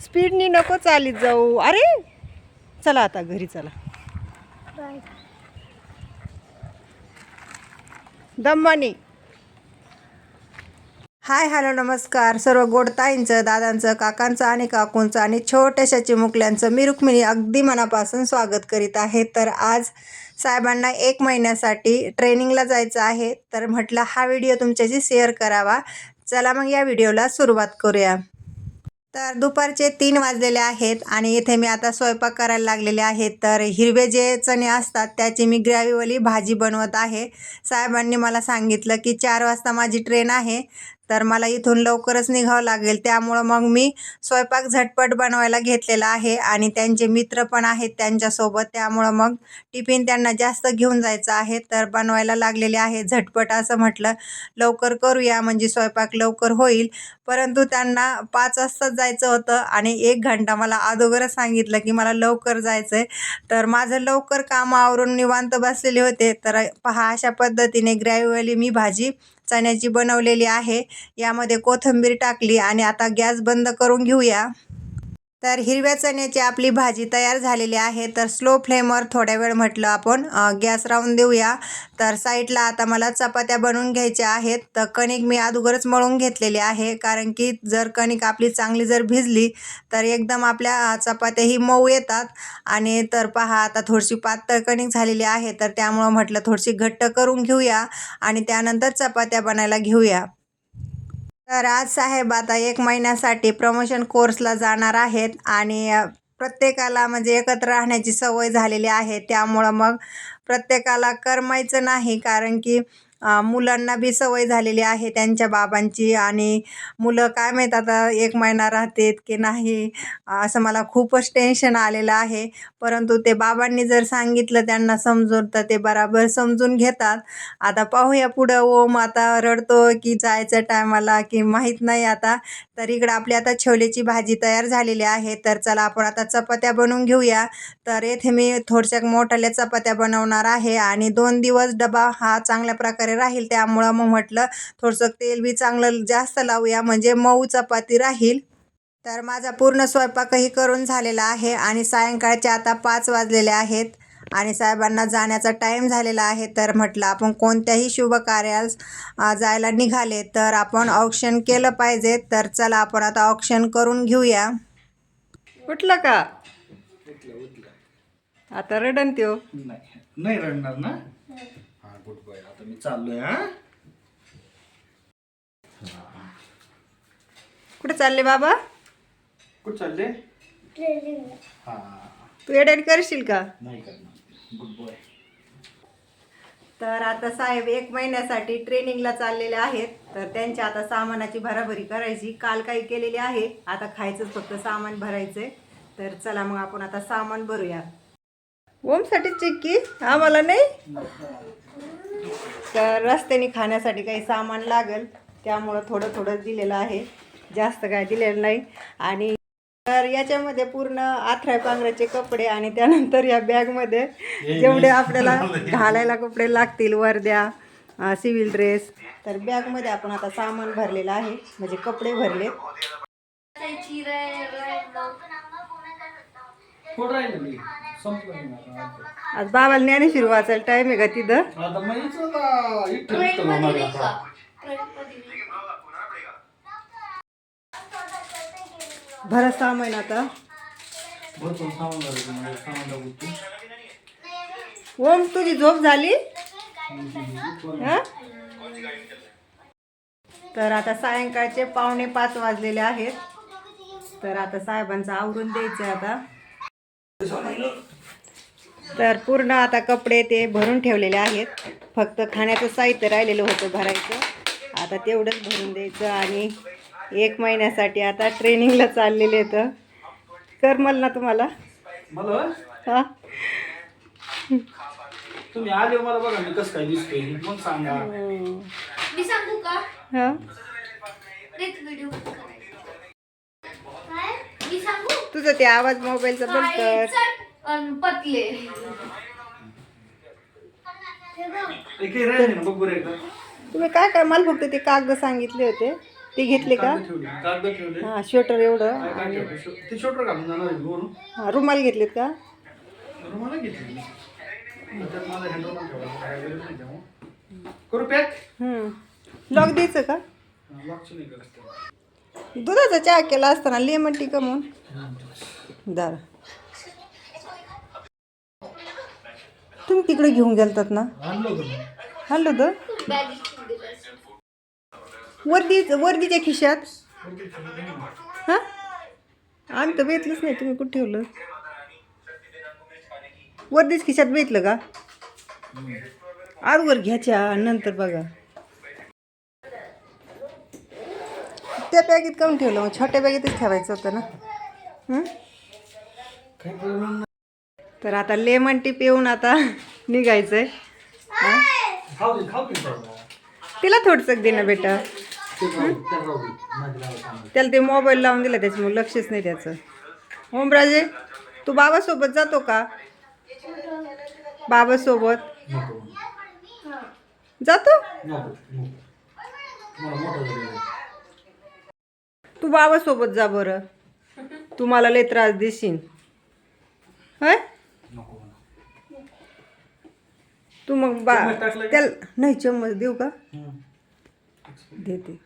नको चालीत जाऊ. अरे चला आता घरी चला. दम्मानी. हाय हॅलो नमस्कार. सर्व गोडताईंचं दादांचं काकांचं आणि काकूंचं आणि छोट्याशा चिमुकल्यांचं मी रुक्मिणी अगदी मनापासून स्वागत करीत आहे. तर आज साहेबांना एक महिन्यासाठी ट्रेनिंगला जायचं आहे. तर म्हटलं हा व्हिडिओ तुमच्याशी शेअर करावा. चला मग या व्हिडिओला सुरुवात करूया. तर दुपारचे तीन वाजलेले आहेत आणि इथे मी आता स्वयंपाक करायला लागलेले आहेत. तर हिरवे जे चणे असतात त्याची मी ग्रॅव्हीवाली भाजी बनवत आहे. साहेबांनी मला सांगितलं की चार वाजता माझी ट्रेन आहे. तर मला इथून लवकरच निघावं लागेल. त्यामुळं मग मी स्वयंपाक झटपट बनवायला घेतलेला आहे आणि त्यांचे मित्र पण आहेत त्यांच्यासोबत. त्यामुळं मग टिफिन त्यांना जास्त घेऊन जायचं आहे. तर बनवायला लागलेले आहे झटपट असं म्हटलं लवकर करूया म्हणजे स्वयंपाक लवकर होईल. परंतु त्यांना पाच वाजताच जायचं होतं आणि एक घंटा मला अगोदरच सांगितलं की मला लवकर जायचं आहे तर माझं लवकर काम आवरून निवांत बसलेले होते. तर पहा अशा पद्धतीने ग्रॅव्हीवाली मी भाजी चण्याची बनवलेली आहे. यामध्ये कोथिंबीर टाकली आणि आता गॅस बंद करून घेऊया. तर हिरव्या चण्याची आपली भाजी तयार झालेली आहे. तर स्लो फ्लेमवर थोड्या वेळ म्हटलं आपण गॅस राहून देऊया. तर साईडला आता मला चपात्या बनवून घ्यायच्या आहेत. तर कणिक मी अगोदरच मळून घेतलेली आहे. कारण की जर कणिक आपली चांगली जर भिजली तर एकदम आपल्या चपात्याही मऊ येतात. आणि तर पहा आता थोडीशी पातळ कणिक झालेली आहे. तर त्यामुळं म्हटलं थोडीशी घट्ट करून घेऊया. आणि त्यानंतर चपात्या बनायला घेऊया. तर आज साहेब आता एक महिन्यासाठी प्रमोशन कोर्सला जाणार आहेत आणि प्रत्येकाला म्हणजे एकत्र राहण्याची सवय झालेली आहे. त्यामुळं मग प्रत्येकाला करमायचं नाही कारण की मुलांना बी सवय झालेली आहे त्यांच्या बाबांची आणि मुलं काय माहीत आता एक महिना राहतेत की नाही असं मला खूपच टेन्शन आलेलं आहे. परंतु ते बाबांनी जर सांगितलं त्यांना समजून तर ते बराबर समजून घेतात. आता पाहूया पुढं ओम आता रडतो की जायचं टायमाला की माहीत नाही आता. तर इकडं आपली आता छोलेची भाजी तयार झालेली आहे. तर चला आपण आता चपात्या बनवून घेऊया. तर येथे मी थोडशा मोठ्याल्या चपात्या बनवणार आहे आणि दोन दिवस डबा हा चांगल्या प्रकारे राहील त्यामुळं मग म्हटलं थोडंसं तेल बी चांगलं जास्त लावूया म्हणजे मऊ चपाती राहील. तर माझा पूर्ण स्वयंपाकही करून झालेला आहे आणि सायंकाळचे आता पाच वाजलेले आहेत आणि साहेबांना जाण्याचा टाईम झालेला आहे. तर म्हटलं आपण कोणत्याही शुभ कार्यास जायला निघाले तर आपण ऑप्शन केलं पाहिजे. तर चला आपण आता ऑप्शन करून घेऊया. उठलं का? आता रडन त्यो. नाही नाही रडणार ना? हा. Good boy. आता मी चाललोय हा? कुठे चालले बाबा? कुठं चालले? हा. तू एडेड करशील का? नाही करणार. गुड बॉय तर आता साहेब एक महिन्यासाठी ट्रेनिंगला चाललेले आहेत. तर त्यांच्या आता सामानाची भराभरी करायची. काल काही केलेली आहे. आता खायचंच फक्त सामान भरायचंय. तर चला मग आपण आता सामान भरूया. ओमसाठी चिक्की आम्हाला नाही. तर रस्त्याने खाण्यासाठी काही सामान लागेल. त्यामुळं थोडं थोडं दिलेलं आहे. जास्त काय दिलेलं नाही. आणि तर याच्यामध्ये पूर्ण आथऱ्या पांघराचे कपडे आणि त्यानंतर या बॅगमध्ये जेवढे आपल्याला घालायला कपडे लागतील वर्द्या सिव्हिल ड्रेस तर बॅगमध्ये आपण आता सामान भरलेलं आहे. म्हणजे कपडे भरले आज बाबाला ज्ञानेश्वर वाचायला टाईम आहे का तिथं. भरत सामान आता म्हणजे. ओम तुझी झोप झाली? हं? तर आता सायंकाळचे पावणे पाच वाजलेले आहेत. तर आता साहेबांचं आवरून द्यायचं आता. तर पूर्ण आता कपडे ते भरून ठेवलेले आहेत. फक्त खाण्याचं साहित्य राहिलेलं होतं भरायचं. आता तेवढंच भरून द्यायचं आणि एक महिन्यासाठी आता ट्रेनिंगला चाललेले तर करमल ना तुम्हाला? मला? हा. तुम्ही आले मला बघा मी कसं काय दिसतोय. मग सांगा. मी सांगू का? हा. नेट व्हिडिओ काय? मी सांगू? तुझं ते आवाज मोबाईलचा बंद कर. अन पतले. हे बघ, एक राहिले ना बघ बरं एकदा. तुम्ही काय काय मला फक्त ते कागद सांगितले होते. ती घेतली का? कागद ठेवले कागद ठेवले. हां स्वेटर एवढं. काय काय ठेवले? शो- ते शोटर घालून जाणार आहे वरून. हां रुमाल घेतलीत का? रुमाला घेतली त्याच्यात माझा हँड रुमाल ठेवला काय गरज नाही तेव्हा करू पॅक लॉक द्यायचं का? लॉकची नाही दुधाचा चहा केला असताना लेमन टी कमवून दार. तुम्ही तिकडे घेऊन गेलतात ना? आणलं होतं मी. हल्लो तर वर्दी वर्दीच्या खिशात? हां? आम्ही तर बेतलंच नाही. तुम्ही कुठे ठेवलं? वर्दीच खिशात बेतलं का? आजवर घ्यायच्या नंतर बघा. त्या बॅगेत काऊन ठेवलं? मग छोट्या बॅगेतच ठेवायचं होतं ना? हं? काही प्रॉब्लेम नाही. तर आता लेमन टी पिऊन आता निघायचंय. तिला थोडंसं दे ना बेटा त्याला ते मोबाईल लावून दिला त्याच्यामुळे लक्षच नाही त्याचं. ओमराजे तू बाबासोबत जातो का? बाबासोबत? जातो. तू बाबासोबत जा बरं. तू मला लय त्रास देशील. होय? नको. तू मग बा चम्मच टाकलं का? त्याला नाही चम्मच देऊ का. देते.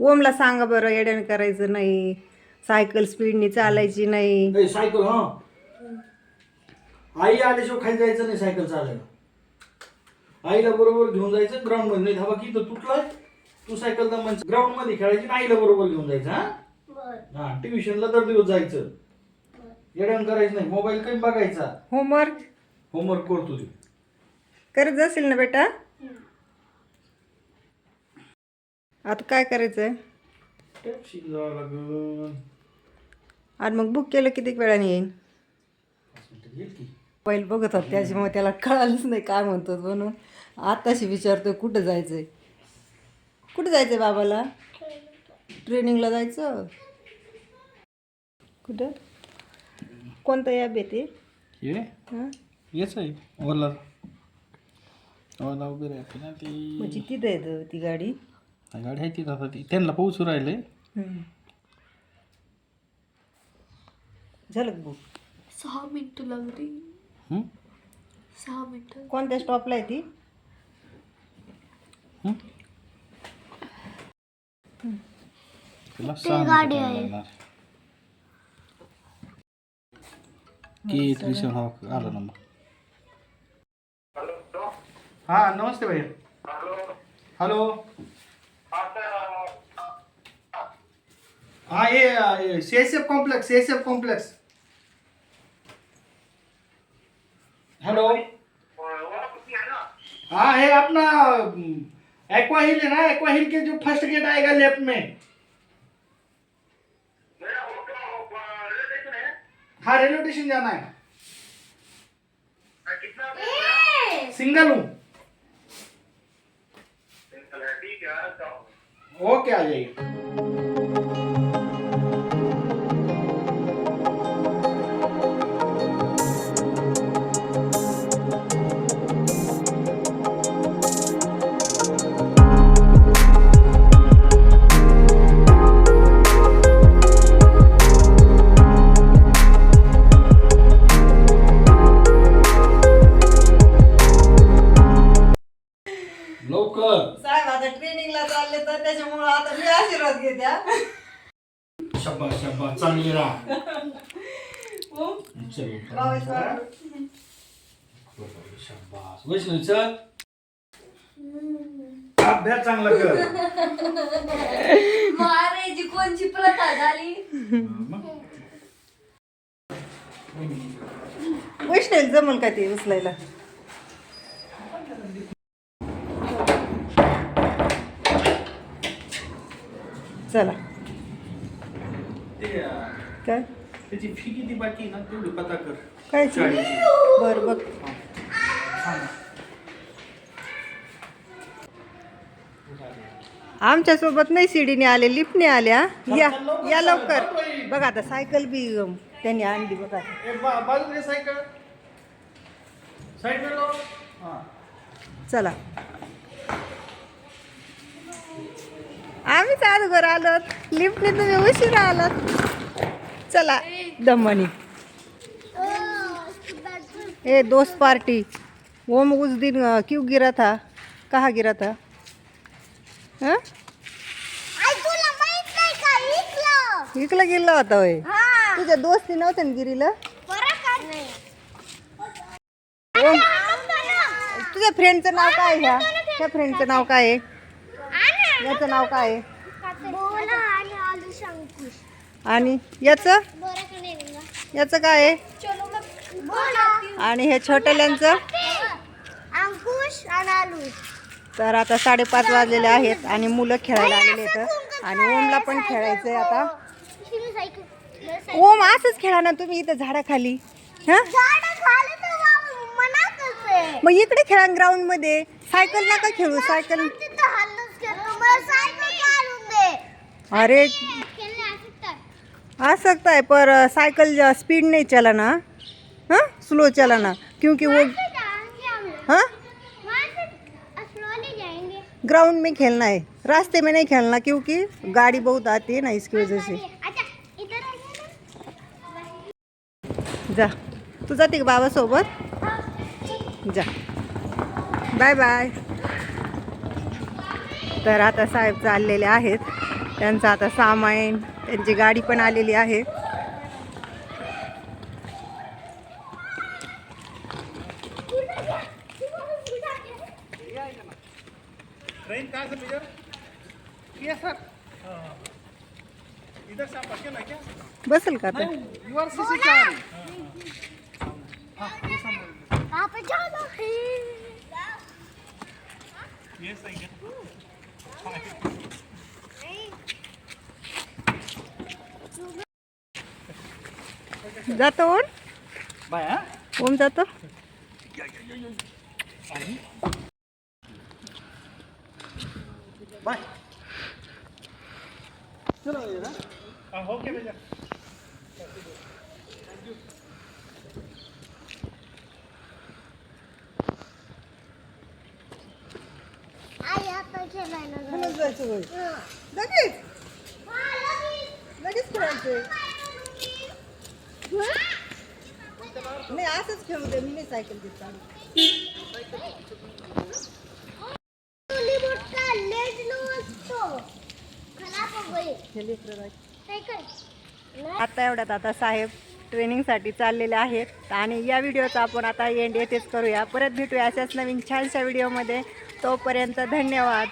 ओमला सांगा बरं येड्याने करायचं नाही सायकल स्पीडनी चालायची नाही. ए, सायकल हा. आई आल्याशिवाय खाली जायचं नाही सायकल चालायला. आईला बरोबर घेऊन जायचं ग्राउंडमध्ये. नाही धाबा की तुटलाय तू सायकल ग्राउंडमध्ये खेळायची आणि आईला बरोबर घेऊन जायचं हा? हा ट्युशनला दर दिवस जायचं. येड्यान करायचं नाही. मोबाईल काही बघायचा. होमवर्क होमवर्क करतो ते. करत जाशील ना बेटा? आता काय करायचंय? टॅक्सी जावं लागल आणि मग बुक केलं किती वेळाने येईन? पाच मिनिटं येईल की. पहिले बघत होत त्याच्यामुळे त्याला कळालंच नाही काय म्हणतो म्हणून. आताशी विचारतोय कुठं जायचंय? कुठं जायचंय बाबाला? ट्रेनिंगला जायचं? कुठं? कोणतं ॲप येते ये हां? येच आहे. ओला. ओला वगैरे आहे ना ती. म्हणजे तिथं येतं ती गाडी? गाडी आहे तिथं आता. ती त्यांना पोहोचू राहिले. हम्म. झालं का बुक सहा मिनिटं लागली. हं? सहा मिनिटं. कोणत्या स्टॉपला आहे ती? हं? तिला सहा मिनिटं लागणार. की त्रिशूल हा आलं ना मग हा नमस्ते भैया। हॅलो। हाँ ये C S F complex C S F complex hello. हाँ है अपना एक्वा हिल है ना? एक्वा हिल के जो फ़र्स्ट गेट आएगा लेफ़्ट में। हाँ रेलवे स्टेशन जाना है सिंगल हूँ? ओके आ जाइए. शब्बास वैष्णवी चल अभ्यास चांगला कर कोणची प्रथा झाली वैष्णवी जमल का ते उचलायला चला काय? त्याची फी किती बाकी आहे ना तेवढी पता कर. काय. बर बघ. आमच्यासोबत नाही सीडीने आले लिफ्टने आल्या या या लवकर. बघा आता सायकल बी त्यांनी आणली बघा सायकल. साईड लो हां. चला. आम्हीच अगोदर आलोत. लिफ्टने तुम्ही उशीर आलात. चला दमनी. ए दोस्त पार्टी. ओम उस दिन क्यों गिरा था? कहाँ गिरा था? हाँ? इकला गेला होता होय? तुझ्या दोस्ती नव्हत्या ना गिरीला? ओम. तुझ्या फ्रेंडचं नाव काय आहे ह्या? त्या फ्रेंडचं नाव काय आहे? याचं नाव काय आहे? आणि याचं? याचं काय आहे? आणि हे छोट्याल्यांचं तर आता साडेपाच वाजलेले आहेत आणि मुलं खेळायला आलेले आहेत. आणि ओमला पण खेळायचं आहे आता. ओम असंच खेळा ना तुम्ही इथं झाडाखाली. हां? मग इकडे खेळा ग्राउंडमध्ये. सायकल नका खेळू सायकल अरे आ सकता है पर साइकिल स्पीड नहीं चलाना. हाँ? स्लो चलाना. क्योंकि वो हाँ? ग्राउंड में खेलना है. रास्ते में नहीं खेलना क्योंकि गाड़ी बहुत आती है ना इसकी वजह से। जा। तू जाते का बाबासोबत जा। बाय बाय तर आता साहेब चाललेले आहेत. त्यांचं आता सामान त्यांची गाडी पण आलेली आहे. ट्रेन कहाँ से मेजर किया सर इधर से आप अकेला क्या बसेल का आता यू आर सी सी चार ये सही है जातो ओम बाय ओम जातो? बाय. चलो ओके भैया जायचं लगेच. लगेच खेळायचंय. नाही असंच खेळू दे मी नाही सायकल देत हे. आता एवढ्यात आता साहेब ट्रेनिंगसाठी चाललेले आहेत आणि या व्हिडिओचा आपण आता एंड येथेच करूया. परत भेटूया अशाच नवीन छानशा व्हिडिओमध्ये. तोपर्यंत धन्यवाद.